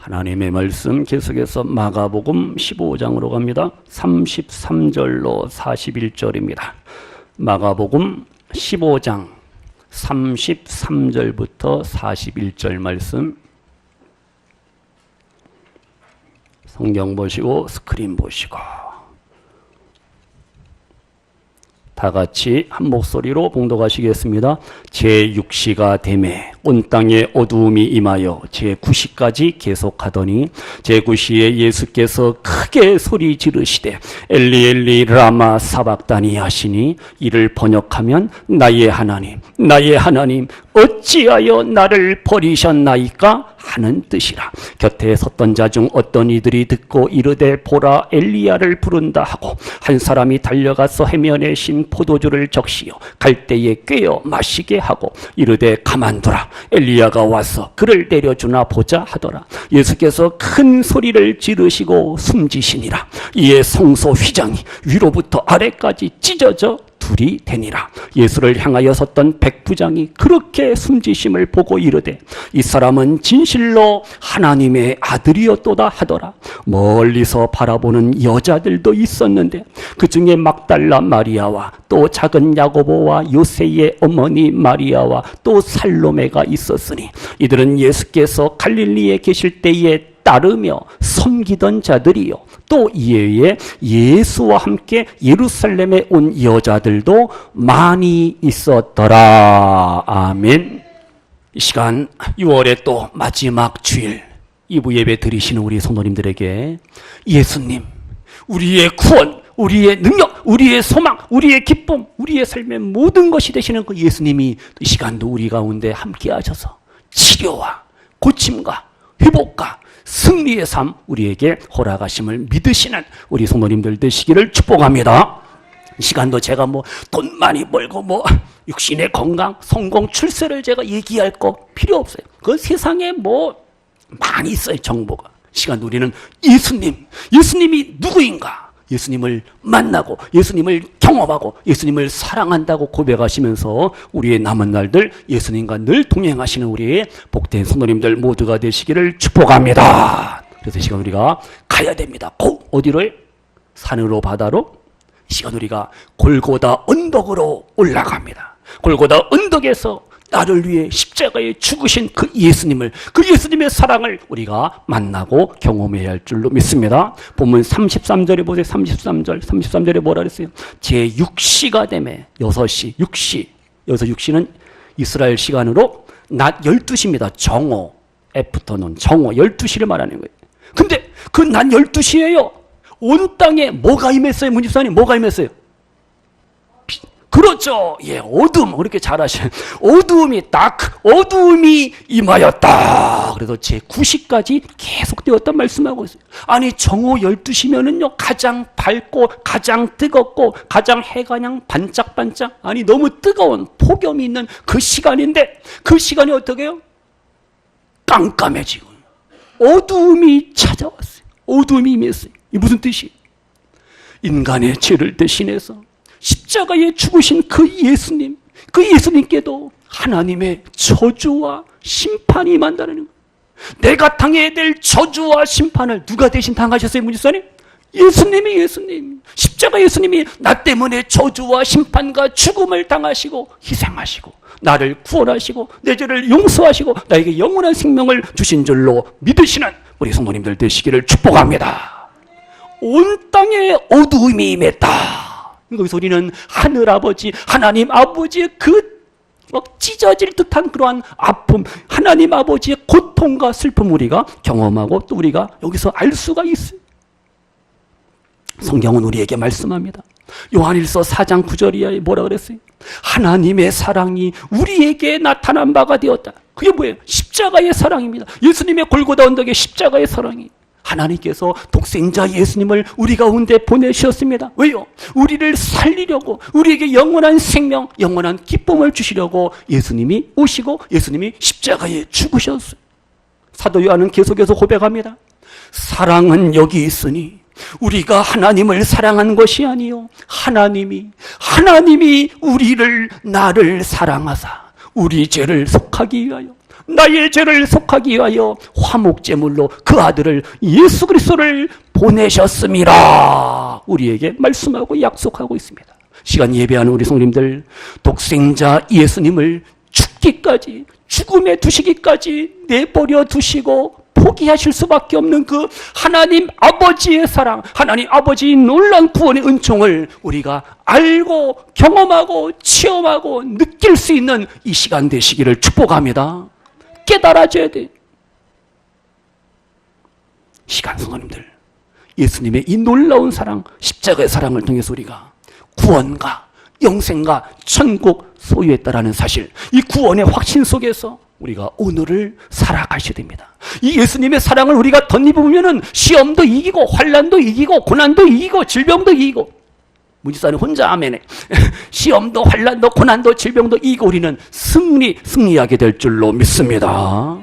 하나님의 말씀 계속해서 마가복음 15장으로 갑니다. 33절로 41절입니다. 마가복음 15장 33절부터 41절 말씀 성경 보시고 스크린 보시고 다 같이 한 목소리로 봉독하시겠습니다. 제6시가 되매 온 땅에 어두움이 임하여 제9시까지 계속하더니 제9시에 예수께서 크게 소리 지르시되 엘리 엘리 라마 사박다니 하시니 이를 번역하면 나의 하나님 나의 하나님 어찌하여 나를 버리셨나이까 하는 뜻이라. 곁에 섰던 자 중 어떤 이들이 듣고 이르되 보라 엘리야를 부른다 하고 한 사람이 달려가서 해면에 신 포도주를 적시어 갈대에 꿰어 마시게 하고 이르되 가만두라 엘리야가 와서 그를 내려주나 보자 하더라. 예수께서 큰 소리를 지르시고 숨지시니라. 이에 성소 휘장이 위로부터 아래까지 찢어져 둘이 되니라 예수를 향하여 섰던 백부장이 그렇게 숨지심을 보고 이르되 이 사람은 진실로 하나님의 아들이었도다 하더라 멀리서 바라보는 여자들도 있었는데 그 중에 막달라 마리아와 또 작은 야고보와 요세의 어머니 마리아와 또 살로메가 있었으니 이들은 예수께서 갈릴리에 계실 때에 따르며 섬기던 자들이요. 또 이에 예수와 함께 예루살렘에 온 여자들도 많이 있었더라. 아멘. 이 시간 6월의 또 마지막 주일 이부 예배 드리시는 우리 성도님들에게 예수님, 우리의 구원, 우리의 능력, 우리의 소망, 우리의 기쁨, 우리의 삶의 모든 것이 되시는 그 예수님이 이 시간도 우리 가운데 함께 하셔서 치료와 고침과 회복과 승리의 삶 우리에게 허락하심을 믿으시는 우리 성도님들 되시기를 축복합니다. 이 시간도 제가 뭐 돈 많이 벌고 뭐 육신의 건강, 성공, 출세를 제가 얘기할 거 필요 없어요. 그 세상에 뭐 많이 있어요, 정보가. 시간 우리는 예수님, 예수님이 누구인가? 예수님을 만나고 예수님을 경험하고 예수님을 사랑한다고 고백하시면서 우리의 남은 날들 예수님과 늘 동행하시는 우리의 복된 성도님들 모두가 되시기를 축복합니다. 그래서 이 시간 우리가 가야 됩니다. 꼭 어디로? 산으로 바다로 이 시간 우리가 골고다 언덕으로 올라갑니다. 골고다 언덕에서 나를 위해 십자가에 죽으신 그 예수님을 그 예수님의 사랑을 우리가 만나고 경험해야 할 줄로 믿습니다. 본문 33절에 보세요. 33절. 33절에 뭐라 그랬어요? 제 6시가 되매 6시, 6시. 여기서 6시는 이스라엘 시간으로 낮 12시입니다. 정오. 애프터눈 정오 12시를 말하는 거예요. 근데 그 낮 12시에요. 온 땅에 뭐가 임했어요? 문집사님 뭐가 임했어요? 그렇죠. 예, 어둠. 그렇게 잘하시는. 어두움이 딱, 어두움이 임하였다. 그래서 제 9시까지 계속되었단 말씀하고 있어요. 아니, 정오 12시면은요, 가장 밝고, 가장 뜨겁고, 가장 해가 그냥 반짝반짝. 아니, 너무 뜨거운 폭염이 있는 그 시간인데, 그 시간이 어떻게 해요? 깜깜해지고. 어두움이 찾아왔어요. 어두움이 임했어요. 이 무슨 뜻이에요? 인간의 죄를 대신해서 십자가에 죽으신 그 예수님, 그 예수님께도 하나님의 저주와 심판이 임한다는 거예요. 내가 당해야 될 저주와 심판을 누가 대신 당하셨어요, 문지사님? 예수님이 예수님. 십자가 예수님이 나 때문에 저주와 심판과 죽음을 당하시고 희생하시고 나를 구원하시고 내 죄를 용서하시고 나에게 영원한 생명을 주신 줄로 믿으시는 우리 성도님들 되시기를 축복합니다. 온 땅에 어두움이 임했다. 여기서 우리는 하늘 아버지, 하나님 아버지의 그막 찢어질 듯한 그러한 아픔, 하나님 아버지의 고통과 슬픔 우리가 경험하고 또 우리가 여기서 알 수가 있어요. 성경은 우리에게 말씀합니다. 요한일서 4장 9절이야 뭐라 그랬어요? 하나님의 사랑이 우리에게 나타난 바가 되었다. 그게 뭐예요? 십자가의 사랑입니다. 예수님의 골고다 언덕의 십자가의 사랑이. 하나님께서 독생자 예수님을 우리 가운데 보내셨습니다. 왜요? 우리를 살리려고, 우리에게 영원한 생명, 영원한 기쁨을 주시려고 예수님이 오시고 예수님이 십자가에 죽으셨어요. 사도 요한은 계속해서 고백합니다. 사랑은 여기 있으니 우리가 하나님을 사랑한 것이 아니요 하나님이 하나님이 우리를 나를 사랑하사 우리 죄를 속하기 위하여 나의 죄를 속하기 위하여 화목제물로 그 아들을 예수 그리스도를 보내셨습니다. 우리에게 말씀하고 약속하고 있습니다. 시간 예배하는 우리 성님들 독생자 예수님을 죽기까지 죽음에 두시기까지 내버려 두시고 포기하실 수밖에 없는 그 하나님 아버지의 사랑, 하나님 아버지의 놀란 구원의 은총을 우리가 알고 경험하고 체험하고 느낄 수 있는 이 시간 되시기를 축복합니다. 깨달아져야 돼. 시간 성도님들, 예수님의 이 놀라운 사랑, 십자가의 사랑을 통해서 우리가 구원과 영생과 천국 소유했다라는 사실, 이 구원의 확신 속에서 우리가 오늘을 살아가셔야 됩니다. 이 예수님의 사랑을 우리가 덧입으면은 시험도 이기고 환란도 이기고 고난도 이기고 질병도 이기고 문지사는 혼자 아멘해. 시험도 환란도 고난도 질병도 이기고 우리는 승리 승리하게 될 줄로 믿습니다.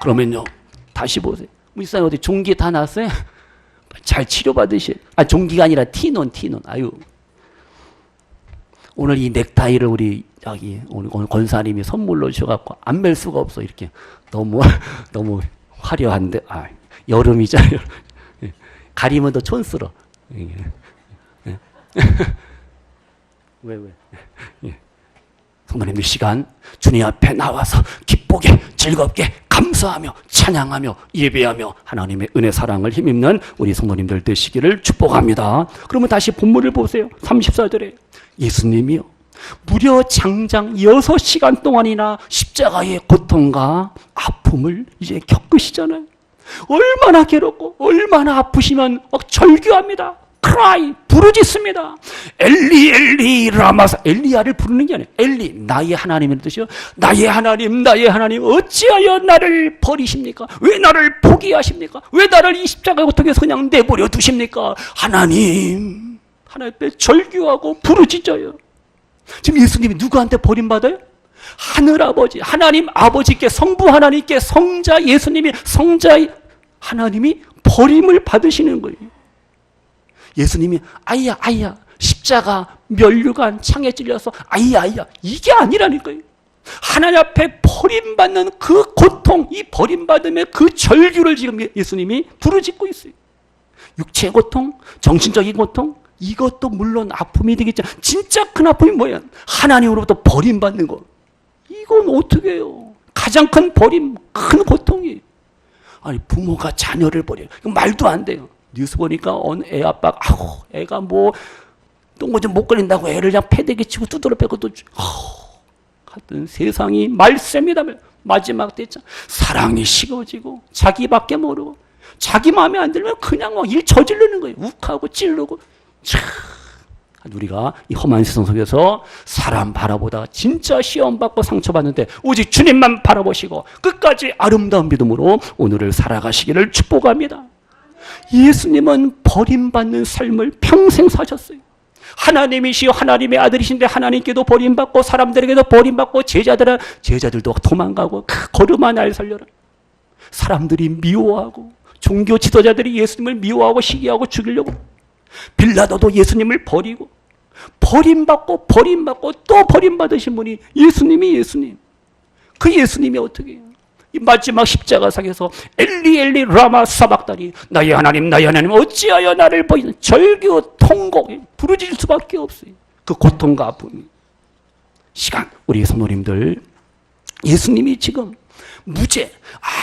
그러면요 다시 보세요. 문지사는 어디 종기 다 났어요? 잘 치료받으시. 아 종기가 아니라 티논 티논. 아유 오늘 이 넥타이를 우리 여기 오늘 권사님이 선물로 주셔갖고 안 멜 수가 없어 이렇게 너무 너무 화려한데 아 여름이잖아요. 예. 가리면 더 촌스러. 왜 왜? 예. 성도님들 시간 주님 앞에 나와서 기쁘게 즐겁게 감사하며 찬양하며 예배하며 하나님의 은혜 사랑을 힘입는 우리 성도님들 되시기를 축복합니다. 그러면 다시 본문을 보세요. 34절에 예수님이요. 무려 장장 6시간 동안이나 십자가의 고통과 아픔을 이제 겪으시잖아요. 얼마나 괴롭고 얼마나 아프시면 막 절규합니다. 크라이 부르짖습니다. 엘리 엘리 라마사 엘리야를 부르는 게 아니에요. 엘리 나의 하나님의 뜻이요. 나의 하나님 나의 하나님 어찌하여 나를 버리십니까? 왜 나를 포기하십니까? 왜 나를 이 십자가 고통에서 그냥 내버려 두십니까? 하나님 하나님 앞에 절규하고 부르짖어요. 지금 예수님이 누구한테 버림받아요? 하늘 아버지, 하나님 아버지께 성부 하나님께 성자 예수님이 성자 하나님이 버림을 받으시는 거예요. 예수님이 아이야 아이야 십자가 면류관 창에 찔려서 아이야 아이야 이게 아니라니까요. 하나님 앞에 버림받는 그 고통, 이 버림받음의 그 절규를 지금 예수님이 부르짖고 있어요. 육체의 고통, 정신적인 고통, 이것도 물론 아픔이 되겠죠. 진짜 큰 아픔이 뭐야? 하나님으로부터 버림받는 거. 이건 어떻게 해요? 가장 큰 버림, 큰 고통이. 아니, 부모가 자녀를. 이거 말도 안 돼요. 뉴스 보니까 어느 애 아빠가, 아우, 애가 뭐, 똥거 좀못 걸린다고 애를 그냥 패대기 치고 두드러 패고 또, 아우, 같은 세상이 말씀이다. 마지막 때자 사랑이 식어지고, 자기밖에 모르고, 자기 마음에 안 들면 그냥 막 일 저지르는 거예요. 욱하고 찌르고. 참 우리가 이 험한 세상 속에서 사람 바라보다 진짜 시험 받고 상처 받는데 오직 주님만 바라보시고 끝까지 아름다운 믿음으로 오늘을 살아가시기를 축복합니다. 예수님은 버림받는 삶을 평생 사셨어요. 하나님이시여 하나님의 아들이신데 하나님께도 버림받고 사람들에게도 버림받고 제자들은 제자들도 도망가고 그 걸음아 날 살려라. 사람들이 미워하고 종교 지도자들이 예수님을 미워하고 시기하고 죽이려고 빌라도도 예수님을 버리고 버림받고 버림받고 또 버림받으신 분이 예수님이 예수님. 그 예수님이 어떻게 해요? 이 마지막 십자가상에서 엘리 엘리 라마 사박다니 나의 하나님 나의 하나님 어찌하여 나를 버리는 절규 통곡 부르질 수밖에 없어요. 그 고통과 아픔이. 시간 우리 성도님들 예수님이 지금 무죄,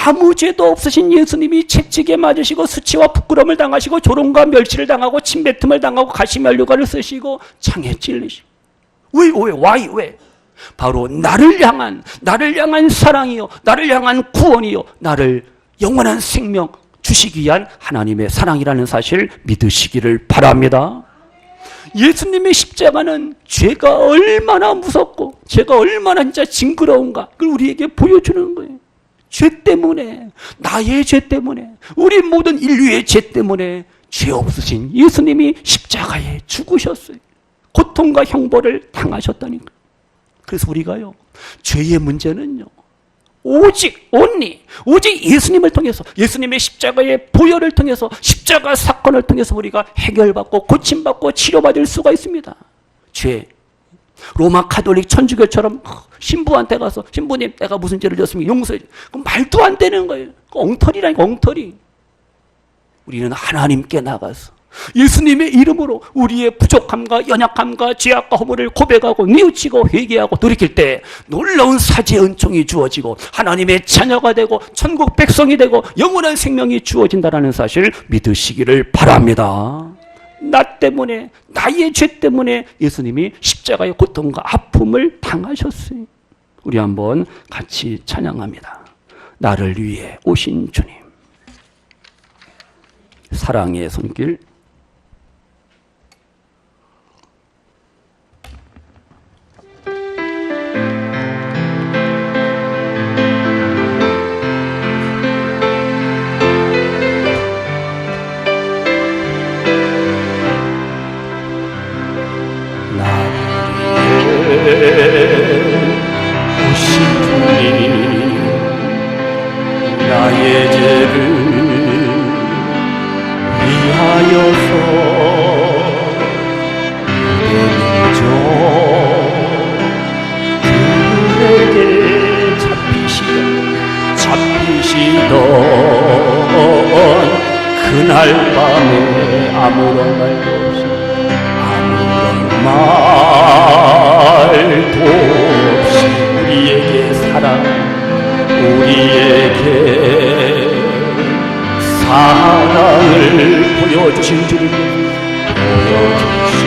아무 죄도 없으신 예수님이 채찍에 맞으시고 수치와 부끄러움을 당하시고 조롱과 멸치를 당하고 침뱉음을 당하고 가시면류관을 쓰시고 창에 찔리시고 왜, 왜, why, 왜? 바로 나를 향한, 나를 향한 사랑이요, 나를 향한 구원이요, 나를 영원한 생명 주시기 위한 하나님의 사랑이라는 사실 믿으시기를 바랍니다. 예수님의 십자가는 죄가 얼마나 무섭고 죄가 얼마나 진짜 징그러운가 그걸 우리에게 보여주는 거예요. 죄 때문에 나의 죄 때문에 우리 모든 인류의 죄 때문에 죄 없으신 예수님이 십자가에 죽으셨어요. 고통과 형벌을 당하셨다니까. 그래서 우리가요 죄의 문제는요 오직 온리 오직 예수님을 통해서 예수님의 십자가의 보혈을 통해서 십자가 사건을 통해서 우리가 해결받고 고침받고 치료받을 수가 있습니다. 죄 로마 카톨릭 천주교처럼 신부한테 가서 신부님 내가 무슨 죄를 졌으면 용서해 줘. 그 말도 안 되는 거예요. 그 엉터리라니까 엉터리. 우리는 하나님께 나가서 예수님의 이름으로 우리의 부족함과 연약함과 죄악과 허물을 고백하고 뉘우치고 회개하고 돌이킬 때 놀라운 사죄 은총이 주어지고 하나님의 자녀가 되고 천국 백성이 되고 영원한 생명이 주어진다라는 사실을 믿으시기를 바랍니다. 나 때문에 나의 죄 때문에 예수님이 십자가의 고통과 아픔을 당하셨어요. 우리 한번 같이 찬양합니다. 나를 위해 오신 주님. 사랑의 손길 아무런 말도 없이 아무런 말도 없이 우리에게 사랑 우리에게 사랑을 보여주신 주님 보여주신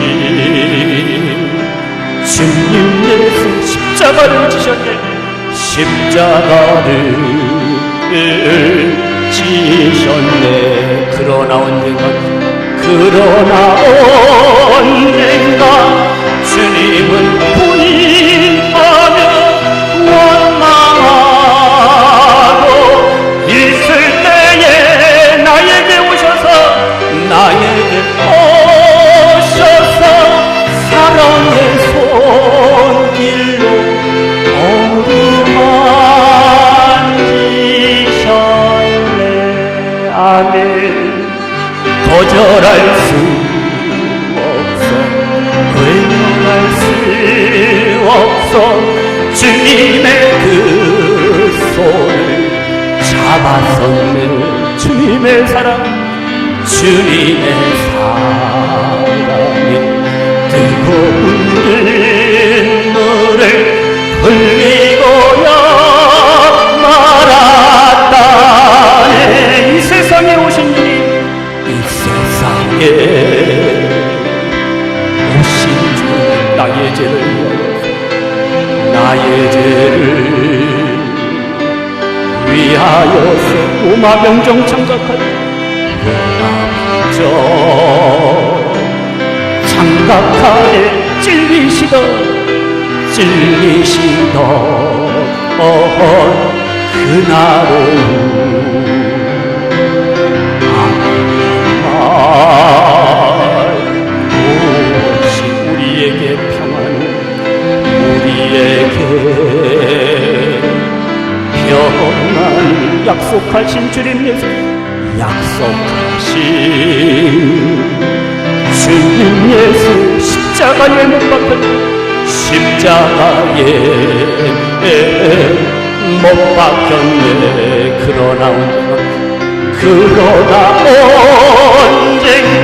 주님 예수 십자가를 지셨네. 십자가를 지셨네. 그러나 언젠가 그러나 언젠가 주님은 나의 죄를 위하여서 오마병정 창각하여 오마병정 창각하에 찔리시던 찔리시던 그날 오후 오시 우리에게 평안을 우리에게 평안을 약속하신 주님 예수 약속하신 주님 예수 십자가에 못 박혔 십자가에 못 박혔네. 그러나 그러나 언젠가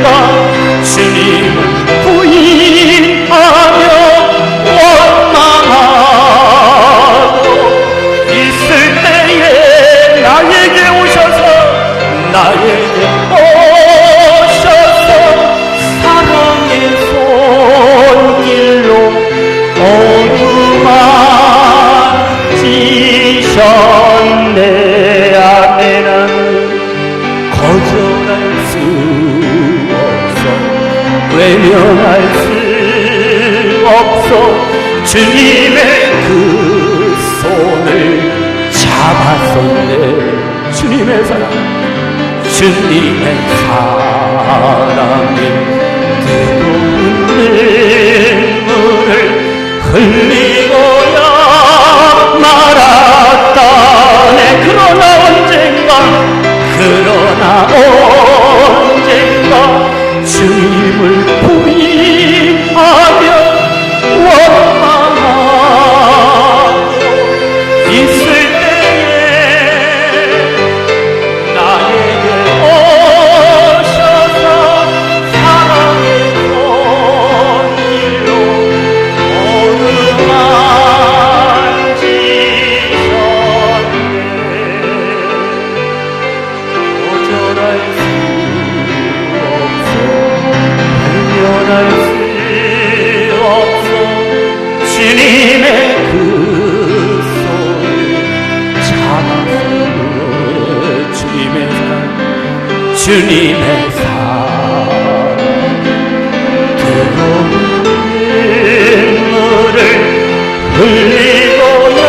흘리고야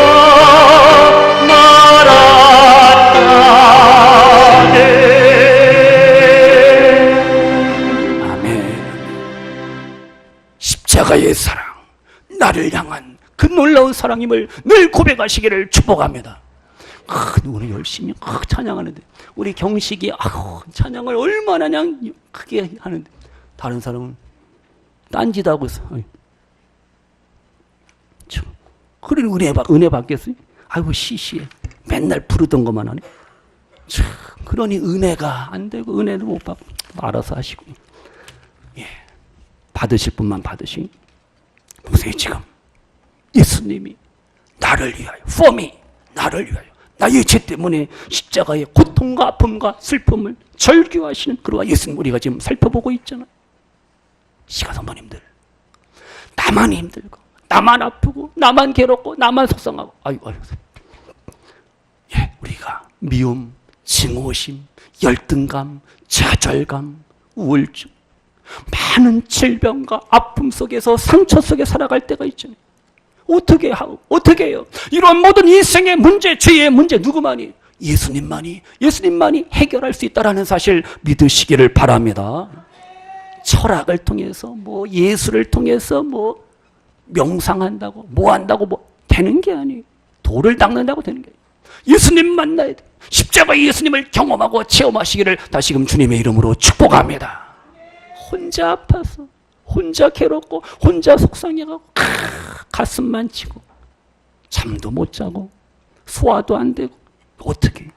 말았다네. 아멘. 십자가의 사랑 나를 향한 그 놀라운 사랑임을 늘 고백하시기를 축복합니다. 아, 누구는 열심히 아, 찬양하는데 우리 경식이 아, 찬양을 얼마나 그냥 크게 하는데 다른 사람은 딴짓하고 있어. 그래 은혜 받 은혜 받겠어요? 아이고 시시해. 맨날 부르던 것만 하네. 참, 그러니 은혜가 안 되고 은혜를 못 받고 알아서 하시고. 예, 받으실 분만 받으시. 보세요 지금 예수님이 나를 위하여, for me, 나를 위하여. 나의 죄 때문에 십자가의 고통과 아픔과 슬픔을 절규하시는 그러한 예수님 우리가 지금 살펴보고 있잖아요. 시간 선배님들 나만 힘들고 나만 아프고 나만 괴롭고 나만 속상하고. 아이고 아이고 예 우리가 미움 증오심 열등감 좌절감 우울증 많은 질병과 아픔 속에서 상처 속에 살아갈 때가 있잖아요. 어떻게 하고 어떻게 해요? 이런 모든 인생의 문제 죄의 문제 누구만이? 예수님만이 예수님만이 해결할 수 있다라는 사실 믿으시기를 바랍니다. 철학을 통해서 뭐 예술을 통해서 뭐 명상한다고 뭐 한다고 뭐 되는 게 아니에요. 돌을 닦는다고 되는 게 아니에요. 예수님 만나야 돼. 십자가 예수님을 경험하고 체험하시기를 다시금 주님의 이름으로 축복합니다. 혼자 아파서 혼자 괴롭고 혼자 속상해가고 크, 가슴만 치고 잠도 못 자고 소화도 안 되고 어떻게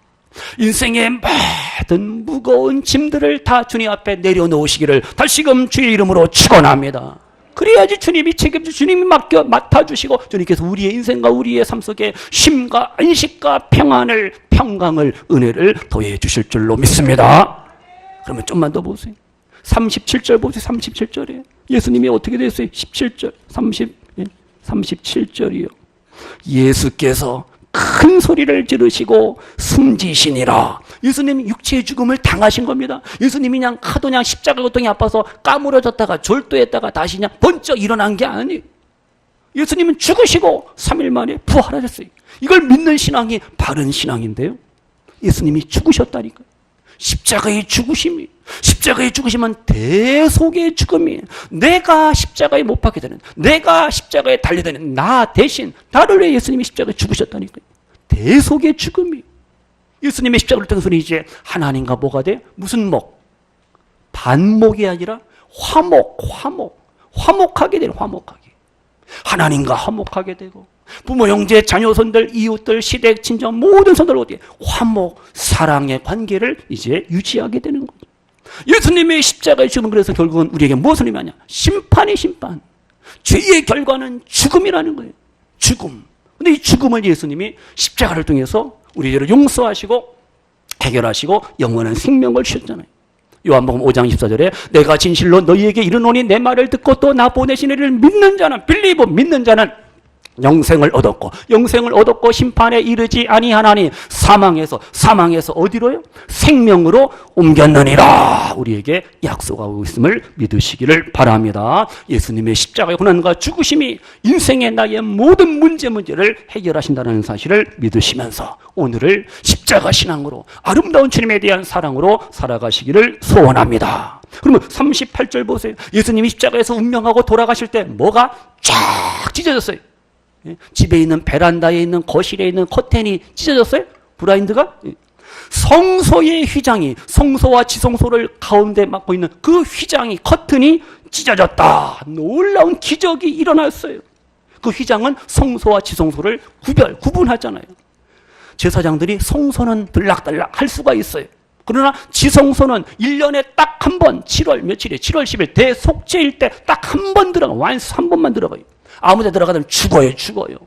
인생의 모든 무거운 짐들을 다 주님 앞에 내려놓으시기를 다시금 주의 이름으로 축원합니다. 그래야지 주님이 책임져 주님이 맡겨 맡아주시고 주님께서 우리의 인생과 우리의 삶 속에 쉼과 안식과 평안을 평강을 은혜를 더해 주실 줄로 믿습니다. 그러면 좀만 더 보세요. 37절 보세요. 37절에 예수님이 어떻게 됐어요? 17절, 30, 37절이요. 예수께서 큰 소리를 지르시고 숨지시니라. 예수님이 육체의 죽음을 당하신 겁니다. 예수님이 그냥 하도 그냥 십자가 고통이 아파서 까무러졌다가 졸도했다가 다시 그냥 번쩍 일어난 게 아니에요. 예수님은 죽으시고 3일 만에 부활하셨어요. 이걸 믿는 신앙이 바른 신앙인데요. 예수님이 죽으셨다니까요. 십자가의 죽으심이 십자가의 죽으심은 대속의 죽음이 내가 십자가에 못 박게 되는 내가 십자가에 달려야 되는 나 대신 나를 위해 예수님이 십자가에 죽으셨다니까요. 대속의 죽음이 예수님의 십자가를 통해서 이제 하나님과 뭐가 돼? 무슨 목? 반목이 아니라 화목, 화목. 화목하게 되는 화목하게. 하나님과 화목하게 되고 부모, 형제, 자녀 손들, 이웃들, 시댁, 친정 모든 손들 어디에 화목, 사랑의 관계를 이제 유지하게 되는 거죠. 예수님의 십자가의 죽음 그래서 결국은 우리에게 무엇을 의미하냐? 심판이 심판. 죄의 결과는 죽음이라는 거예요. 죽음. 근데 이 죽음을 예수님이 십자가를 통해서 우리들을 용서하시고 해결하시고 영원한 생명을 주셨잖아요. 요한복음 5장 24절에 내가 진실로 너희에게 이르노니 내 말을 듣고 또 나 보내신 이를 믿는 자는 빌리브 믿는 자는 영생을 얻었고 영생을 얻었고 심판에 이르지 아니하나니 사망에서 사망에서 어디로요? 생명으로 옮겼느니라 우리에게 약속하고 있음을 믿으시기를 바랍니다. 예수님의 십자가의 고난과 죽으심이 인생의 나의 모든 문제 문제를 해결하신다는 사실을 믿으시면서 오늘을 십자가 신앙으로 아름다운 주님에 대한 사랑으로 살아가시기를 소원합니다. 그러면 38절 보세요. 예수님이 십자가에서 운명하고 돌아가실 때 뭐가 쫙 찢어졌어요. 예? 집에 있는 베란다에 있는 거실에 있는 커튼이 찢어졌어요? 브라인드가? 예. 성소의 휘장이 성소와 지성소를 가운데 맡고 있는 그 휘장이 커튼이 찢어졌다. 놀라운 기적이 일어났어요. 그 휘장은 성소와 지성소를 구별, 구분하잖아요. 제사장들이 성소는 들락달락 할 수가 있어요. 그러나 지성소는 1년에 딱 한 번, 7월 며칠에 7월 10일 대속죄일 때 딱 한 번 들어가, 완수 한 번만 들어가요. 아무 데 들어가면 죽어요, 죽어요.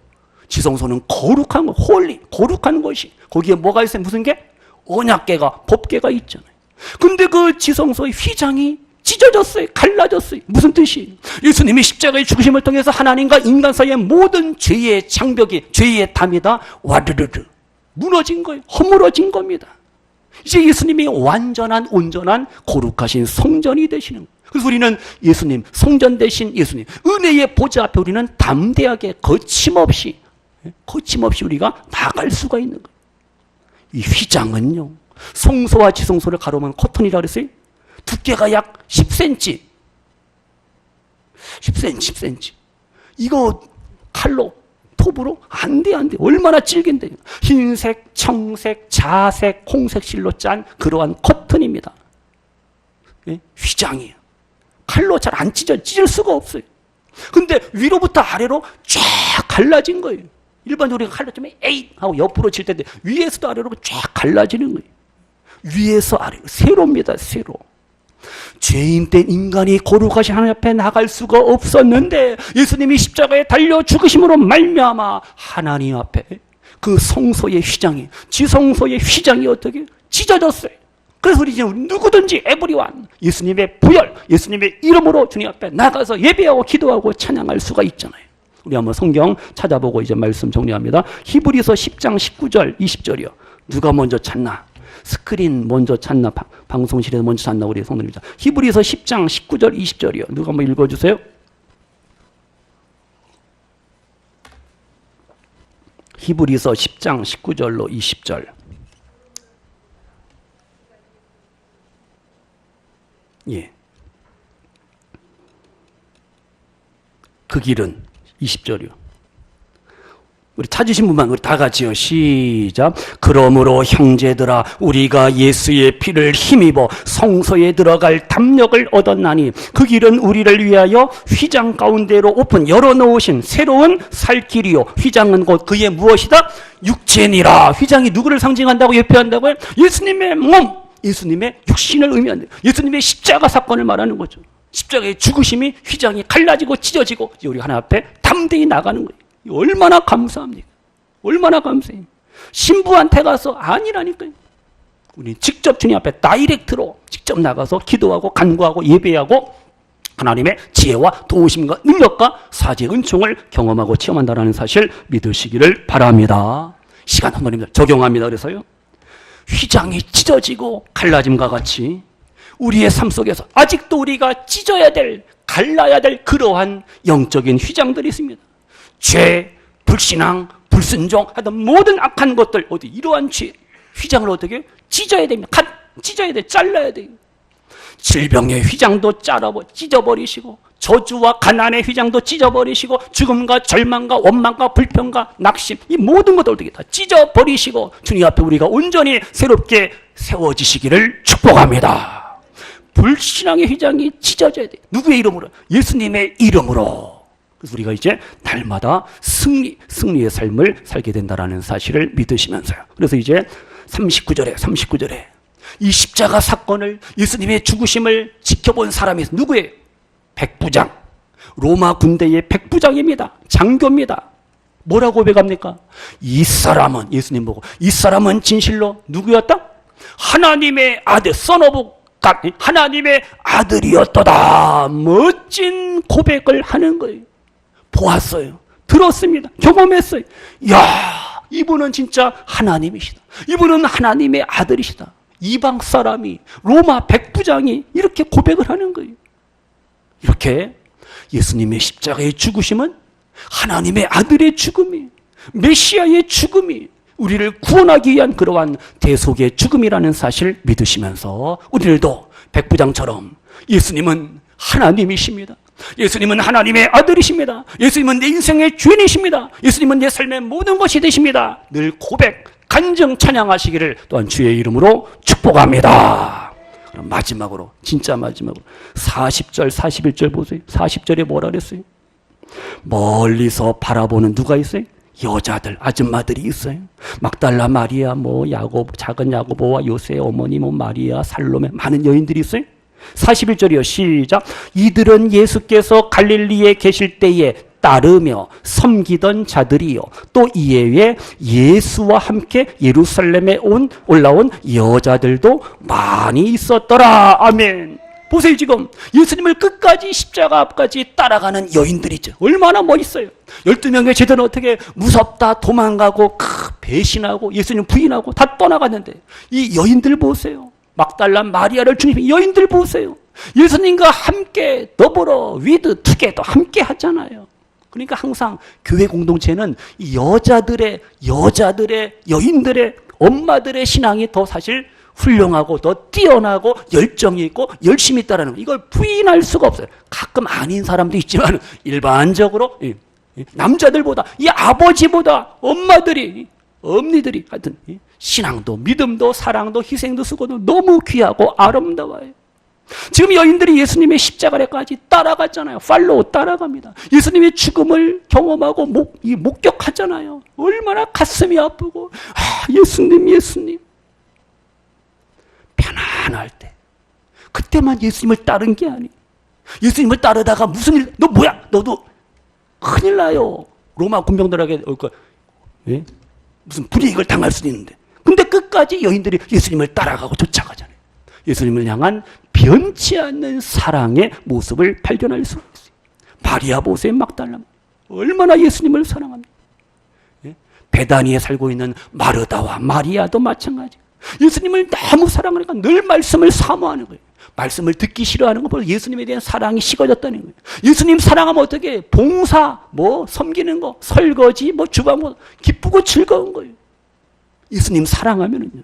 지성소는 거룩한 거, 홀리, 거룩한 것이. 거기에 뭐가 있어요? 무슨 게? 언약계가, 법계가 있잖아요. 근데 그 지성소의 휘장이 찢어졌어요. 갈라졌어요. 무슨 뜻이? 예수님이 십자가의 죽으심을 통해서 하나님과 인간 사이의 모든 죄의 장벽이, 죄의 담이 다 와르르르 무너진 거예요. 허물어진 겁니다. 이제 예수님이 완전한, 온전한, 거룩하신 성전이 되시는 거예요. 그래서 우리는 예수님, 성전 대신 예수님, 은혜의 보좌 앞에 우리는 담대하게 거침없이, 예, 거침없이 우리가 나갈 수가 있는 거예요. 이 휘장은요, 성소와 지성소를 가로막은 커튼이라 그랬어요. 두께가 약 10cm. 10cm, 10cm. 이거 칼로, 톱으로? 안 돼, 안 돼. 얼마나 질긴데. 흰색, 청색, 자색, 홍색 실로 짠 그러한 커튼입니다. 예? 휘장이에요. 칼로 잘 안 찢어, 찢을 수가 없어요. 근데 위로부터 아래로 쫙 갈라진 거예요. 일반적으로 우리가 칼로 좀 에잇 하고 옆으로 칠 텐데 위에서도 아래로 쫙 갈라지는 거예요. 위에서 아래로 세로입니다. 세로. 죄인 된 인간이 거룩하신 하나님 앞에 나갈 수가 없었는데 예수님이 십자가에 달려 죽으심으로 말미암아 하나님 앞에 그 성소의 휘장이 지성소의 휘장이 어떻게 찢어졌어요. 그래서 우리 이제 누구든지 에브리완 예수님의 부열, 예수님의 이름으로 주님 앞에 나가서 예배하고 기도하고 찬양할 수가 있잖아요. 우리 한번 성경 찾아보고 이제 말씀 정리합니다. 히브리서 10장 19절 20절이요. 누가 먼저 찾나? 스크린 먼저 찾나? 방- 방송실에서 먼저 찾나? 우리 성도님들. 히브리서 10장 19절 20절이요. 누가 한번 읽어주세요. 히브리서 10장 19절로 20절. 예. 그 길은 20절이요. 우리 찾으신 분만 우리 다 같이요. 시작. 그러므로 형제들아 우리가 예수의 피를 힘입어 성소에 들어갈 담력을 얻었나니 그 길은 우리를 위하여 휘장 가운데로 오픈 열어 놓으신 새로운 살 길이요. 휘장은 곧 그의 무엇이다? 육체니라. 휘장이 누구를 상징한다고 예표한다고요? 예수님의 몸. 예수님의 육신을 의미한다. 예수님의 십자가 사건을 말하는 거죠. 십자가의 죽으심이 휘장이 갈라지고 찢어지고 우리 하나 앞에 담대히 나가는 거예요. 얼마나 감사합니까? 얼마나 감사해요. 신부한테 가서 아니라니까요. 우리 직접 주님 앞에 다이렉트로 직접 나가서 기도하고 간구하고 예배하고 하나님의 지혜와 도우심과 능력과 사제 은총을 경험하고 체험한다는 사실 믿으시기를 바랍니다. 시간 한번입니다 적용합니다. 그래서요. 휘장이 찢어지고 갈라짐과 같이 우리의 삶 속에서 아직도 우리가 찢어야 될, 갈라야 될 그러한 영적인 휘장들이 있습니다. 죄, 불신앙, 불순종 하던 모든 악한 것들 어디 이러한 죄 휘장을 어떻게 찢어야 됩니다. 갓 찢어야 돼, 잘라야 돼요. 질병의 휘장도 잘라버 찢어버리시고 저주와 가난의 휘장도 찢어버리시고 죽음과 절망과 원망과 불평과 낙심 이 모든 것들 어떻게 다 찢어버리시고 주님 앞에 우리가 온전히 새롭게 세워지시기를 축복합니다. 불신앙의 휘장이 찢어져야 돼. 누구의 이름으로? 예수님의 이름으로. 그래서 우리가 이제 날마다 승리, 승리의 삶을 살게 된다라는 사실을 믿으시면서요. 그래서 이제 39절에, 39절에 이 십자가 사건을 예수님의 죽으심을 지켜본 사람이 누구예요? 백부장. 로마 군대의 백부장입니다. 장교입니다. 뭐라고 고백합니까? 이 사람은 예수님 보고 이 사람은 진실로 누구였다? 하나님의 아들 선 오브 갓 하나님의 아들이었도다. 멋진 고백을 하는 거예요. 보았어요. 들었습니다. 경험했어요. 야, 이분은 진짜 하나님이시다. 이분은 하나님의 아들이시다. 이방 사람이 로마 백부장이 이렇게 고백을 하는 거예요. 이렇게 예수님의 십자가의 죽으심은 하나님의 아들의 죽음이 메시아의 죽음이 우리를 구원하기 위한 그러한 대속의 죽음이라는 사실 믿으시면서 우리들도 백부장처럼 예수님은 하나님이십니다. 예수님은 하나님의 아들이십니다. 예수님은 내 인생의 주인이십니다. 예수님은 내 삶의 모든 것이 되십니다. 늘 고백, 간증 찬양하시기를 또한 주의 이름으로 축복합니다. 그럼 마지막으로 진짜 마지막으로 40절 41절 보세요. 40절에 뭐라 그랬어요? 멀리서 바라보는 누가 있어요? 여자들, 아줌마들이 있어요. 막달라 마리아, 뭐 야곱, 작은 야고보와 요새 어머니, 뭐 마리아, 살로메 많은 여인들이 있어요. 41절이요. 시작. 이들은 예수께서 갈릴리에 계실 때에 따르며 섬기던 자들이요. 또 이외에 예수와 함께 예루살렘에 온 올라온 여자들도 많이 있었더라. 아멘. 보세요 지금 예수님을 끝까지 십자가 앞까지 따라가는 여인들이죠. 얼마나 멋있어요. 12명의 제자는 어떻게 무섭다 도망가고 크, 배신하고 예수님 부인하고 다 떠나갔는데 이 여인들 보세요. 막달란 마리아를 중심에 여인들 보세요. 예수님과 함께 더불어 위드 투게더 함께 하잖아요. 그러니까 항상 교회 공동체는 이 여자들의 여자들의 여인들의 엄마들의 신앙이 더 사실 훌륭하고 더 뛰어나고 열정이 있고 열심히 있다라는 거. 이걸 부인할 수가 없어요. 가끔 아닌 사람도 있지만 일반적으로 이- 이 남자들보다 이 아버지보다 엄마들이 엄니들이 하여튼 이 신앙도 믿음도 사랑도 희생도 수고도 너무 귀하고 아름다워요. 지금 여인들이 예수님의 십자가에까지 따라갔잖아요. 팔로우 따라갑니다. 예수님의 죽음을 경험하고 목, 이 목격하잖아요. 얼마나 가슴이 아프고 아, 예수님 예수님 편안할 때 그때만 예수님을 따른 게 아니. 예수님을 따르다가 무슨 일? 너 뭐야? 너도 큰일 나요. 로마 군병들에게 어, 그, 예? 무슨 불이익을 당할 수도 있는데. 근데 끝까지 여인들이 예수님을 따라가고 쫓아가잖아요. 예수님을 향한 변치 않는 사랑의 모습을 발견할 수 있어요. 마리아 보세요, 막달라. 얼마나 예수님을 사랑합니다. 예? 베다니에 살고 있는 마르다와 마리아도 마찬가지. 예수님을 너무 사랑하니까 늘 말씀을 사모하는 거예요. 말씀을 듣기 싫어하는 것보다 예수님에 대한 사랑이 식어졌다는 거예요. 예수님 사랑하면 어떻게 봉사, 뭐 섬기는 거, 설거지, 뭐 주방 뭐 기쁘고 즐거운 거예요. 예수님 사랑하면은요.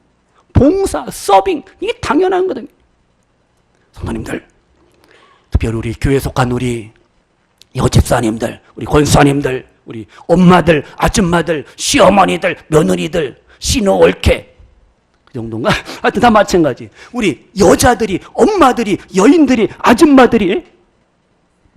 봉사, 서빙 이게 당연한 거거든요. 성도님들, 특별히 우리 교회 속한 우리 여집사님들, 우리 권사님들, 우리 엄마들, 아줌마들, 시어머니들, 며느리들, 신호 올케 그 정도인가? 하여튼 다 마찬가지. 우리 여자들이, 엄마들이, 여인들이, 아줌마들이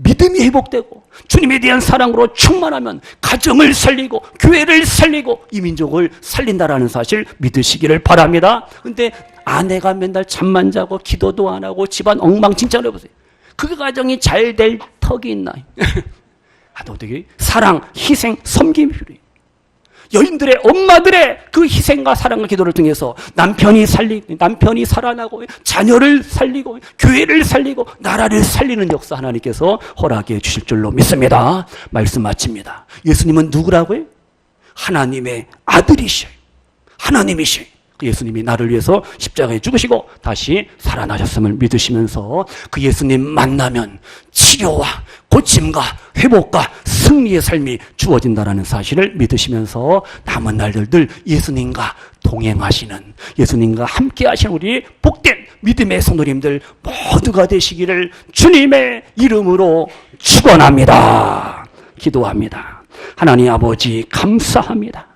믿음이 회복되고 주님에 대한 사랑으로 충만하면 가정을 살리고 교회를 살리고 이 민족을 살린다라는 사실 믿으시기를 바랍니다. 근데 아내가 맨날 잠만 자고 기도도 안 하고 집안 엉망진창을 해보세요. 그 가정이 잘 될 턱이 있나? 아, 어떻게 사랑, 희생, 섬김이 필요해요. 여인들의 엄마들의 그 희생과 사랑과 기도를 통해서 남편이 살리고 남편이 살아나고 자녀를 살리고 교회를 살리고 나라를 살리는 역사 하나님께서 허락해 주실 줄로 믿습니다. 말씀 마칩니다. 예수님은 누구라고요? 하나님의 아들이셔요. 하나님이셔요. 그 예수님이 나를 위해서 십자가에 죽으시고 다시 살아나셨음을 믿으시면서 그 예수님 만나면 치료와 고침과 회복과 승리의 삶이 주어진다라는 사실을 믿으시면서 남은 날들 늘 예수님과 동행하시는 예수님과 함께 하시는 우리 복된 믿음의 성도님들 모두가 되시기를 주님의 이름으로 축원합니다. 기도합니다. 하나님 아버지 감사합니다.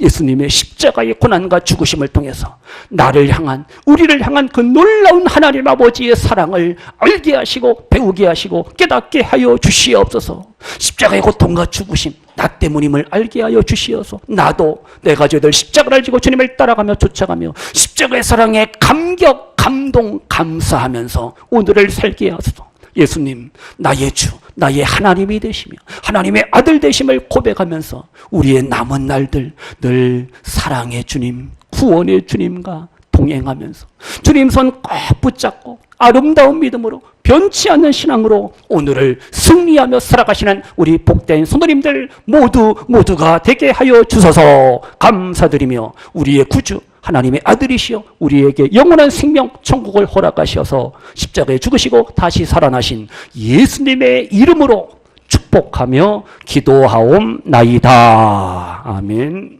예수님의 십자가의 고난과 죽으심을 통해서 나를 향한 우리를 향한 그 놀라운 하나님 아버지의 사랑을 알게 하시고 배우게 하시고 깨닫게 하여 주시옵소서. 십자가의 고통과 죽으심 나 때문임을 알게 하여 주시어서 나도 내 가족들 십자가를 지고 주님을 따라가며 쫓아가며 십자가의 사랑에 감격 감동 감사하면서 오늘을 살게 하소서. 예수님, 나의 주, 나의 하나님이 되시며 하나님의 아들 되심을 고백하면서 우리의 남은 날들 늘 사랑의 주님, 구원의 주님과 동행하면서 주님 손 꼭 붙잡고 아름다운 믿음으로 변치 않는 신앙으로 오늘을 승리하며 살아가시는 우리 복된 성도님들 모두 모두가 되게 하여 주소서 감사드리며 우리의 구주 하나님의 아들이시여 우리에게 영원한 생명 천국을 허락하셔서 십자가에 죽으시고 다시 살아나신 예수님의 이름으로 축복하며 기도하옵나이다. 아멘.